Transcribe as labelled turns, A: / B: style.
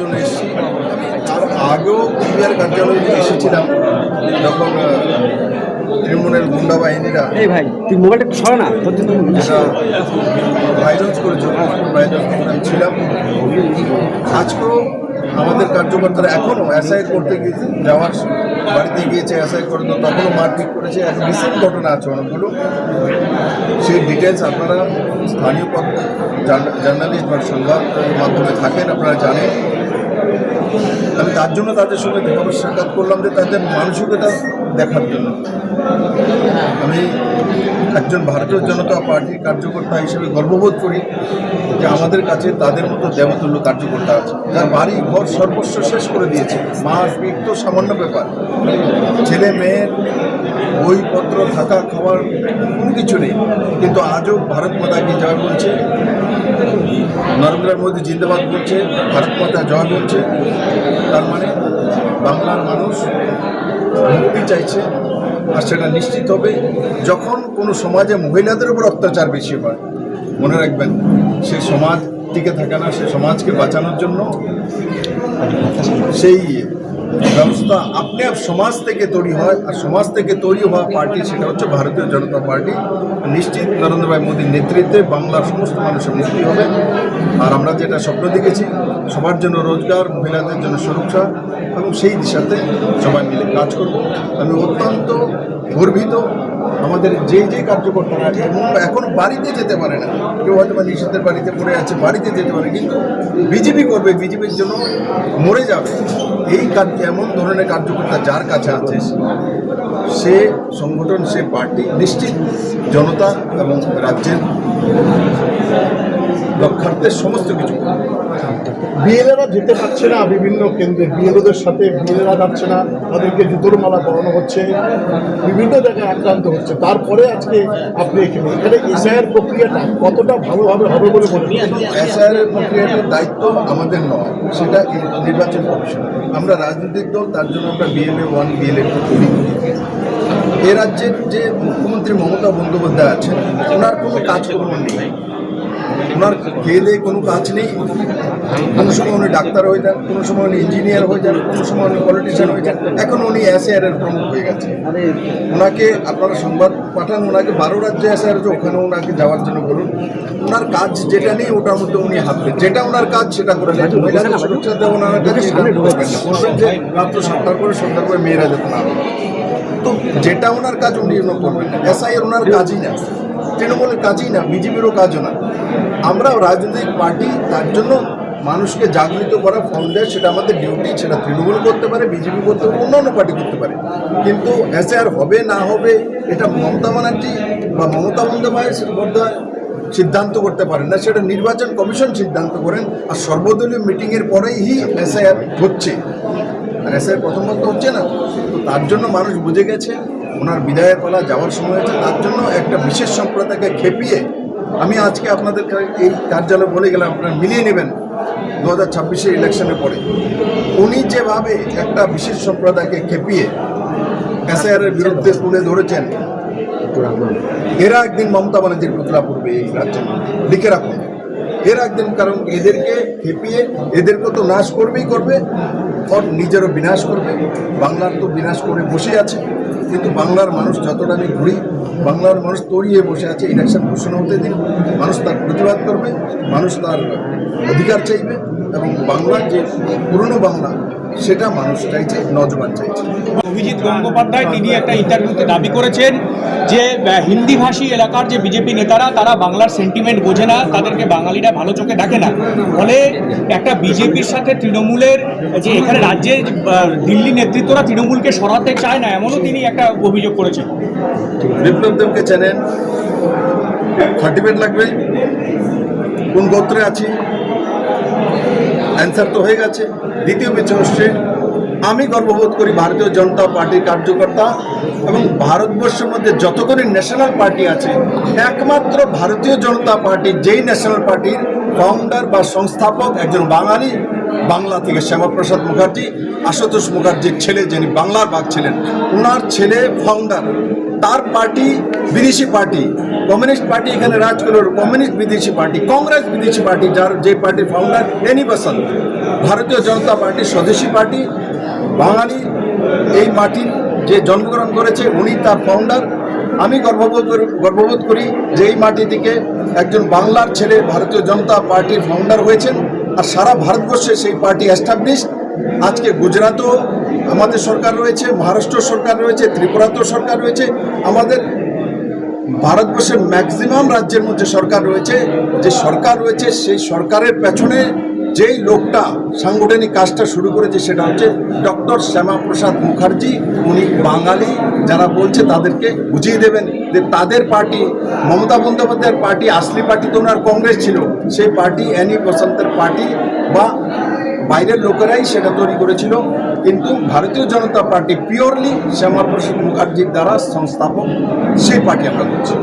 A: জন্য এসেছি। আগেও কুচবিহার কার্যালয়ে এসেছিলাম যখন তৃণমূলের গুন্ডা বাহিনীরা
B: এই ভাই তুই মোবাইলটা একটু সরা না তোর জন্য
A: যেটা ভাইরাস করেছিল ভাইরাস আমি ছিলাম আজকেও আমাদের কার্যকর্তারা এখনও এসআই করতে গিয়েছে যাওয়ার বাড়িতে গিয়েছে এসআই করতে তখনও মারপিট করেছে। এক রিসেন্ট ঘটনা আছে অনেকগুলো। সেই ডিটেলস আপনারা স্থানীয় জার্নালিস্ট বা সংবাদ মাধ্যমে থাকেন আপনারা জানেন। আমি তার জন্য তাদের সঙ্গে দেখাবো সাক্ষাৎ করলাম যে তাদের মানসিকতা দেখার জন্য। আমি একজন ভারতীয় জনতা পার্টির কার্যকর্তা হিসেবে গর্ববোধ করি যে আমাদের কাছে তাদের মতো দেবতুল্য কার্যকর্তা আছে, যার বাড়ি ঘর সর্বস্ব শেষ করে দিয়েছে। মাস তো সামান্য ব্যাপার। ছেলে মেয়ের বইপত্র, থাকা খাওয়ার কোনো কিছু নেই। কিন্তু আজও ভারত মাতাকে জয় বলছে নরেন্দ্র মোদী জিন্দাবাদ বলছে ভারত মাতা জয় বলছে তার মানে বাংলার মানুষ মুক্তি চাইছে, আর সেটা নিশ্চিত হবে যখন কোনো সমাজে মহিলাদের উপর অত্যাচার বেশি হয়। মনে রাখবেন সেই সমাজ টিকে থাকে না সেই সমাজকে বাঁচানোর জন্য সেই ব্যবস্থা আপনি আপ সমাজ থেকে তৈরি হয়, আর সমাজ থেকে তৈরি হওয়া পার্টি সেটা হচ্ছে ভারতীয় জনতা পার্টি। নিশ্চিত নরেন্দ্র ভাই মোদীর নেতৃত্বে বাংলার সমস্ত মানুষের মুক্তি হবে। আর আমরা যেটা স্বপ্ন দেখেছি, সবার জন্য রোজগার, মহিলাদের জন্য সুরক্ষা, এবং সেই দিশাতে সবাই মিলে কাজ করব। আমি অত্যন্ত গর্বিত আমাদের যে যে কার্যকর্তারা এবং এখন বাড়িতে যেতে পারে না। কেউ হয়তো বা নিষেধের বাড়িতে পড়ে আছে, বাড়িতে যেতে পারে, কিন্তু বিজেপি করবে, বিজেপির জন্য মরে যাবে। এই কাজ, এমন ধরনের কার্যকর্তা যার কাছে আছে, সে সংগঠন, সে পার্টি, নিশ্চিত জনতা এবং রাজ্যের লক্ষ্যার্থে সমস্ত কিছু।
C: বিএলএরা যেতে পারছে না বিভিন্ন কেন্দ্রে। বিএলওদের সাথে বিএলএরা যাচ্ছে না। তাদেরকে জুতোর মালা করানো হচ্ছে। বিভিন্ন জায়গায় আক্রান্ত হচ্ছে। তারপরে আজকে আপনি এখানে এখানে এসআইয়ের প্রক্রিয়াটা কতটা ভালোভাবে হবে বলে মনে
A: এসআইআর প্রক্রিয়াটার দায়িত্ব আমাদের নয়। সেটা নির্বাচন কমিশন। আমরা রাজনৈতিক দল তার জন্য আমরা বিএলএ ওয়ান বিএলএ টু করি। এ রাজ্যের যে মুখ্যমন্ত্রী মমতা বন্দ্যোপাধ্যায় আছেন ওনার কোনো কাজকর্ম নেই। ওনার খেয়ে দিয়ে কোনো কাজ নেই কোনো সময় উনি ডাক্তার হয়ে যান কোনো সময় উনি ইঞ্জিনিয়ার হয়ে যান কোনো সময় উনি পলিটিশিয়ান হয়ে যান এখন উনি এর প্রমুখ হয়ে গেছে। ওনাকে আপনারা সংবাদ পাঠান ওনাকে বারো রাজ্যে এসআইআর আছে ওখানে ওনাকে যাওয়ার জন্য বলুন ওনার কাজ যেটা নেই ওটার মধ্যে উনি হাঁটবেন যেটা ওনার কাজ সেটা করে নেন মহিলাদের সুরক্ষা দেওয়া ওনার কাছে বলবেন যে রাত্র সন্ধ্যার করে সন্ধ্যার করে মেয়েরা যেতে না তো যেটা ওনার কাজ উনি করবেন না। এসআই ওনার কাজই না। তৃণমূলের কাজই না বিজেপিরও কাজও না। আমরাও রাজনৈতিক পার্টি তার জন্য মানুষকে জাগৃত করা ফাউন্ডের সেটা আমাদের ডিউটি সেটা তৃণমূল করতে পারে, বিজেপি করতে পারে অন্য অন্য পার্টি করতে পারে। কিন্তু এসআর হবে না হবে, এটা মমতা ব্যানার্জি বা মমতা বন্দ্যোপাধ্যায় সিদ্ধান্ত করতে পারেন না, সেটা নির্বাচন কমিশন সিদ্ধান্ত করেন, আর সর্বদলীয় মিটিংয়ের পরেই এসআইআর হচ্ছে। আর এসআই প্রথমত হচ্ছে না, তো তার জন্য মানুষ বুঝে গেছে, ওনার বিদায়ের পালা যাওয়ার সময় হচ্ছে তার জন্য একটা বিশেষ সম্প্রদায়কে খেপিয়ে আমি আজকে আপনাদেরকে এই কার্যালয় বলে গেলাম, আপনারা মিলিয়ে নেবেন। দু হাজার ছাব্বিশের ইলেকশনের পরে উনি যেভাবে একটা বিশেষ সম্প্রদায়কে খেপিয়ে এসআইআরের বিরুদ্ধে তুলে ধরেছেন, এরা একদিন মমতা ব্যানার্জির পুতলা পড়বে এই মধ্যে। লিখে রাখুন এরা একদিন কারণ এদেরকে খেপিয়ে, এদেরকে তো নাশ করবেই করবে ওর নিজেরও বিনাশ করবে। বাংলার তো বিনাশ করে বসে আছে। কিন্তু বাংলার মানুষ যতটা আমি ঘুরি বাংলার মানুষ তৈরিয়ে বসে আছে ইলেকশন ঘোষণা হতে দিন। মানুষ তার প্রতিবাদ করবে, মানুষ তার অধিকার চাইবে। এবং বাংলার যে পুরনো বাংলা সেটা মানুষ চাইছে নজবান চাইছে।
D: অভিজিৎ গঙ্গোপাধ্যায় তিনি একটা ইন্টারভিউতে দাবি করেছেন যে হিন্দিভাষী এলাকার যে বিজেপি নেতারা তারা বাংলার সেন্টিমেন্ট বোঝে না তাদেরকে বাঙালিরা ভালো চোখে দেখে না। ফলে একটা বিজেপির সাথে তৃণমূলের যে এখানে রাজ্যের দিল্লি নেতৃত্বরা তৃণমূলকে সরাতে চায় না এমনও তিনি একটা অভিযোগ করেছেন।
A: বিপ্লব দেবকে চেনেন সার্টিফিকেট লাগবে কোন গোত্রে আছি? অ্যান্সার তো হয়ে গেছে। দ্বিতীয় বিষয় হচ্ছে, আমি গর্ববোধ করি ভারতীয় জনতা পার্টির কার্যকর্তা এবং ভারতবর্ষের মধ্যে যতগুলি ন্যাশনাল পার্টি আছে, একমাত্র ভারতীয় জনতা পার্টি যেই ন্যাশনাল পার্টির ফাউন্ডার বা সংস্থাপক একজন বাঙালি বাংলা থেকে শ্যামাপ্রসাদ মুখার্জি, আশুতোষ মুখার্জির ছেলে যিনি বাংলার বাঘ ছিলেন ওনার ছেলে ফাউন্ডার তার পার্টি বিদেশি পার্টি, কমিউনিস্ট পার্টি এখানে রাজ করল, কমিউনিস্ট বিদেশি পার্টি, কংগ্রেস বিদেশি পার্টি, যার যে পার্টির ফাউন্ডার এনি ভারতীয় জনতা পার্টি স্বদেশী পার্টি, বাঙালি, এই মাটির যে জন্মগ্রহণ করেছে, উনি তার ফাউন্ডার আমি গর্ববোধ করি- গর্ববোধ করি যে এই মাটি থেকে একজন বাংলার ছেলে ভারতীয় জনতা পার্টির ফাউন্ডার হয়েছেন। আর সারা ভারতবর্ষে সেই পার্টি অ্যাস্টাবলিশ আজকে গুজরাতও আমাদের সরকার রয়েছে, মহারাষ্ট্র সরকার রয়েছে, ত্রিপুরাতেও সরকার রয়েছে। আমাদের ভারতবর্ষের ম্যাক্সিমাম রাজ্যের মধ্যে সরকার রয়েছে। যে সরকার রয়েছে, সেই সরকারের পেছনে যেই লোকটা সাংগঠনিক কাজটা শুরু করেছে সেটা হচ্ছে ডক্টর শ্যামাপ্রসাদ মুখার্জি। উনি বাঙালি, যারা বলছে তাদেরকে বুঝিয়ে দেবেন যে তাদের পার্টি, মমতা বন্দ্যোপাধ্যায়ের পার্টি, আসলি পার্টি তো ওনার কংগ্রেস ছিল। সেই পার্টি অ্যানি বসন্তের পার্টি বা বাইরের লোকেরাই সেটা তৈরি করেছিল। কিন্তু ভারতীয় জনতা পার্টি পিওরলি শ্যামাপ্রসাদ মুখার্জির দ্বারা সংস্থাপক সেই পার্টি আমরা করছি।